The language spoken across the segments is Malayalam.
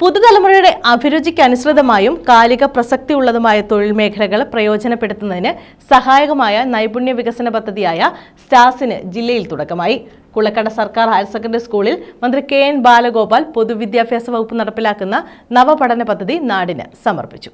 പുതുതലമുറയുടെ അഭിരുചിക്ക് അനുസൃതമായും കാലിക പ്രസക്തിയുള്ളതുമായ തൊഴിൽ മേഖലകൾ പ്രയോജനപ്പെടുത്തുന്നതിന് സഹായകമായ നൈപുണ്യ വികസന പദ്ധതിയായ സ്റ്റാസിന് ജില്ലയിൽ തുടക്കമായി. കുളക്കട സർക്കാർ ഹയർ സെക്കൻഡറി സ്കൂളിൽ മന്ത്രി കെ എൻ ബാലഗോപാൽ പൊതുവിദ്യാഭ്യാസ വകുപ്പ് നടപ്പിലാക്കുന്ന നവപഠന പദ്ധതി നാടിന് സമർപ്പിച്ചു.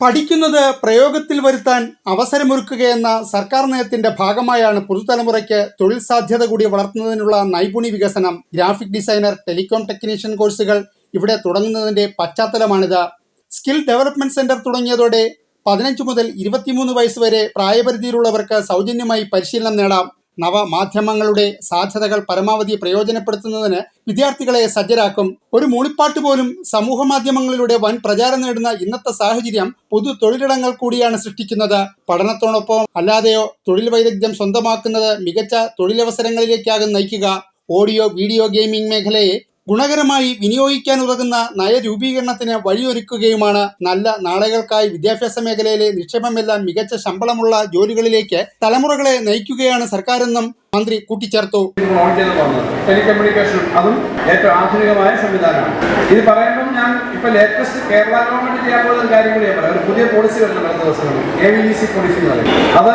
പഠിക്കുന്നത് പ്രയോഗത്തിൽ വരുത്താൻ അവസരമൊരുക്കുകയെന്ന സർക്കാർ നയത്തിന്റെ ഭാഗമായാണ് പുതുതലമുറയ്ക്ക് തൊഴിൽ സാധ്യത കൂടി വളർത്തുന്നതിനുള്ള നൈപുണി വികസനം. ഗ്രാഫിക് ഡിസൈനർ ടെലികോം ടെക്നീഷ്യൻ കോഴ്സുകൾ ഇവിടെ തുടങ്ങുന്നതിന്റെ പശ്ചാത്തലമാണിത്. സ്കിൽ ഡെവലപ്മെന്റ് സെന്റർ തുടങ്ങിയതോടെ പതിനഞ്ച് മുതൽ ഇരുപത്തിമൂന്ന് വയസ്സ് വരെ പ്രായപരിധിയിലുള്ളവർക്ക് സൗജന്യമായി പരിശീലനം നേടാം. നവമാധ്യമങ്ങളുടെ സാധ്യതകൾ പരമാവധി പ്രയോജനപ്പെടുത്തുന്നതിന് വിദ്യാർത്ഥികളെ സജ്ജരാക്കും. ഒരു മൂളിപ്പാട്ട് പോലും സമൂഹ മാധ്യമങ്ങളിലൂടെ വൻ പ്രചാരം നേടുന്ന ഇന്നത്തെ സാഹചര്യം പൊതു തൊഴിലിടങ്ങൾ കൂടിയാണ് സൃഷ്ടിക്കുന്നത്. പഠനത്തോടൊപ്പം അല്ലാതെയോ തൊഴിൽ വൈദഗ്ധ്യം സ്വന്തമാക്കുന്നത് മികച്ച തൊഴിലവസരങ്ങളിലേക്കാകും നയിക്കുക. ഓഡിയോ വീഡിയോ ഗെയിമിംഗ് മേഖലയെ ഗുണകരമായി വിനിയോഗിക്കാൻ ഉതകുന്ന നയരൂപീകരണത്തിന് വഴിയൊരുക്കുകയുമാണ് നല്ല നാളുകൾക്കായി വിദ്യാഭ്യാസ മേഖലയിലെ നിക്ഷേപമെല്ലാം മികച്ച ശമ്പളമുള്ള ജോലികളിലേക്ക് തലമുറകളെ നയിക്കുകയാണ് സർക്കാരെന്നും മന്ത്രി കൂട്ടിച്ചേർത്തു. ടെലികമ്മ്യൂണിക്കേഷൻ അതും ഏറ്റവും ആധുനികമായ സംവിധാനമാണ്. ഇത് പറയുമ്പോൾ ഞാൻ ഇപ്പൊ ലേറ്റസ്റ്റ് കേരള ഗവൺമെന്റ് ചെയ്യാൻ പോകുന്ന കാര്യം കൂടി പറയാം. ഒരു പുതിയ പോളിസി വരുന്നുണ്ട് അടുത്ത ദിവസങ്ങളിൽ. എ വി സി പോളിസി എന്ന് പറയും. അത്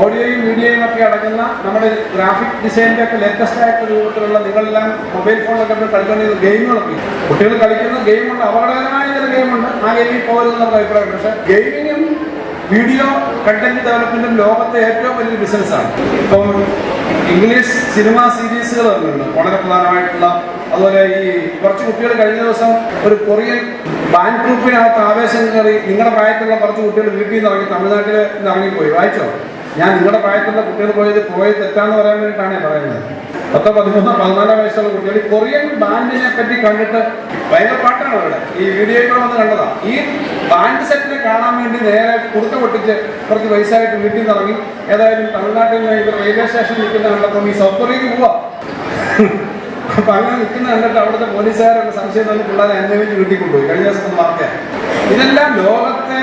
ഓഡിയോയും വീഡിയോയും ഒക്കെ അടങ്ങുന്ന നമ്മുടെ ഗ്രാഫിക് ഡിസൈനിന്റെ ഒക്കെ ലേറ്റസ്റ്റ് ആയിട്ടുള്ള രൂപത്തിലുള്ള നിങ്ങളെല്ലാം മൊബൈൽ ഫോണിലൊക്കെ കളിക്കുന്ന ഗെയിമുകളൊക്കെ. കുട്ടികൾ കളിക്കുന്ന ഗെയിമുണ്ട് അപകടകരമായ ചില ഗെയിമുണ്ട് ആ ഗെയിമിൽ പോകരുതെന്നുള്ള അഭിപ്രായം പക്ഷേ ഗെയിമിങ്ങും വീഡിയോ കണ്ടന്റ് ഡെവലപ്മെന്റും ലോകത്തെ ഏറ്റവും വലിയ ബിസിനസ്സാണ് ഇപ്പം ഇംഗ്ലീഷ് സിനിമ സീരീസുകൾ തന്നെയുണ്ട് വളരെ പ്രധാനമായിട്ടുള്ള അതുപോലെ ഈ കുറച്ച് കുട്ടികൾ കഴിഞ്ഞ ദിവസം ഒരു കൊറിയൻ ബാൻഡ് ഗ്രൂപ്പിനകത്ത് ആവേശം കയറി നിങ്ങളുടെ പ്രായത്തിലുള്ള കുറച്ച് കുട്ടികൾ വീട്ടിൽ നിന്ന് ഇറങ്ങി തമിഴ്നാട്ടിൽ നിന്ന് ഇറങ്ങിപ്പോയി. വായിച്ചോ? ഞാൻ നിങ്ങളുടെ പ്രായത്തിലുള്ള കുട്ടികൾ പോയത് പോയത് തെറ്റാന്ന് പറയാൻ വേണ്ടിയിട്ടാണ് പറയുന്നത്. പത്തോ പതിമൂന്നോ പതിനാലോ വയസ്സുള്ള കുട്ടികൾ ഈ കൊറിയൻ ബാൻഡിനെ പറ്റി കണ്ടിട്ട് ഭയങ്കര പാട്ടാണ് അവിടെ. ഈ വീഡിയോയിൽ കൂടെ വന്ന് കണ്ടതാ. ഈ ബാൻഡ് സെറ്റിനെ കാണാൻ വേണ്ടി നേരെ കുടുക്ക പൊട്ടിച്ച് കുറച്ച് വയസ്സായിട്ട് വീട്ടിൽ നിന്ന് ഇറങ്ങി. ഏതായാലും തമിഴ്നാട്ടിൽ നിന്ന് റെയിൽവേ സ്റ്റേഷൻ നിൽക്കുന്ന കണ്ടപ്പോൾ ഈ സൗത്ത് പോവാ. അപ്പൊ അങ്ങനെ നിൽക്കുന്ന കണ്ടിട്ട് അവിടുത്തെ പോലീസുകാരൊക്കെ സംശയം തന്നെ പിള്ളേരെ അന്വേഷിച്ച് വീട്ടിൽ കൊണ്ടുപോയി. കഴിഞ്ഞ ദിവസം വാർത്തയാണ് ഇതെല്ലാം ലോകത്തെ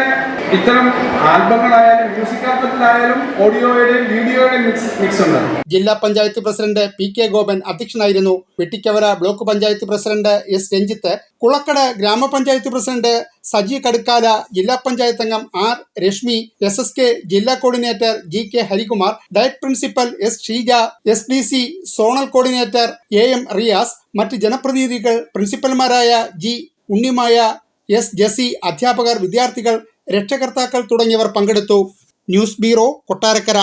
ഇത്തരം ആൽബങ്ങളായാലും മ്യൂസിക് ആൽബത്തിലായാലും ഓഡിയോയുടെയും വീഡിയോയുടെയും മിക്സ് മിക്സ് ഉണ്ട്. ജില്ലാ panchayat president P K Gopan അധ്യക്ഷനായിരുന്നു. Vettikkavala block panchayat president S Ranjith Kulakkada ഗ്രാമപഞ്ചായത്ത് പ്രസിഡന്റ് സജി കടുക്കാല ജില്ലാ പഞ്ചായത്ത് അംഗം R Rashmi S S K ജില്ലാ coordinator G K Harikumar DIET principal S Sheeja S D C zonal coordinator A M Riyas മറ്റ് ജനപ്രതിനിധികൾ പ്രിൻസിപ്പൽമാരായ ജി ഉണ്ണിമായ എസ് ജസി അധ്യാപകർ വിദ്യാർത്ഥികൾ രക്ഷകർത്താക്കൾ തുടങ്ങിയവർ പങ്കെടുത്തു. News bureau Kottarakkara.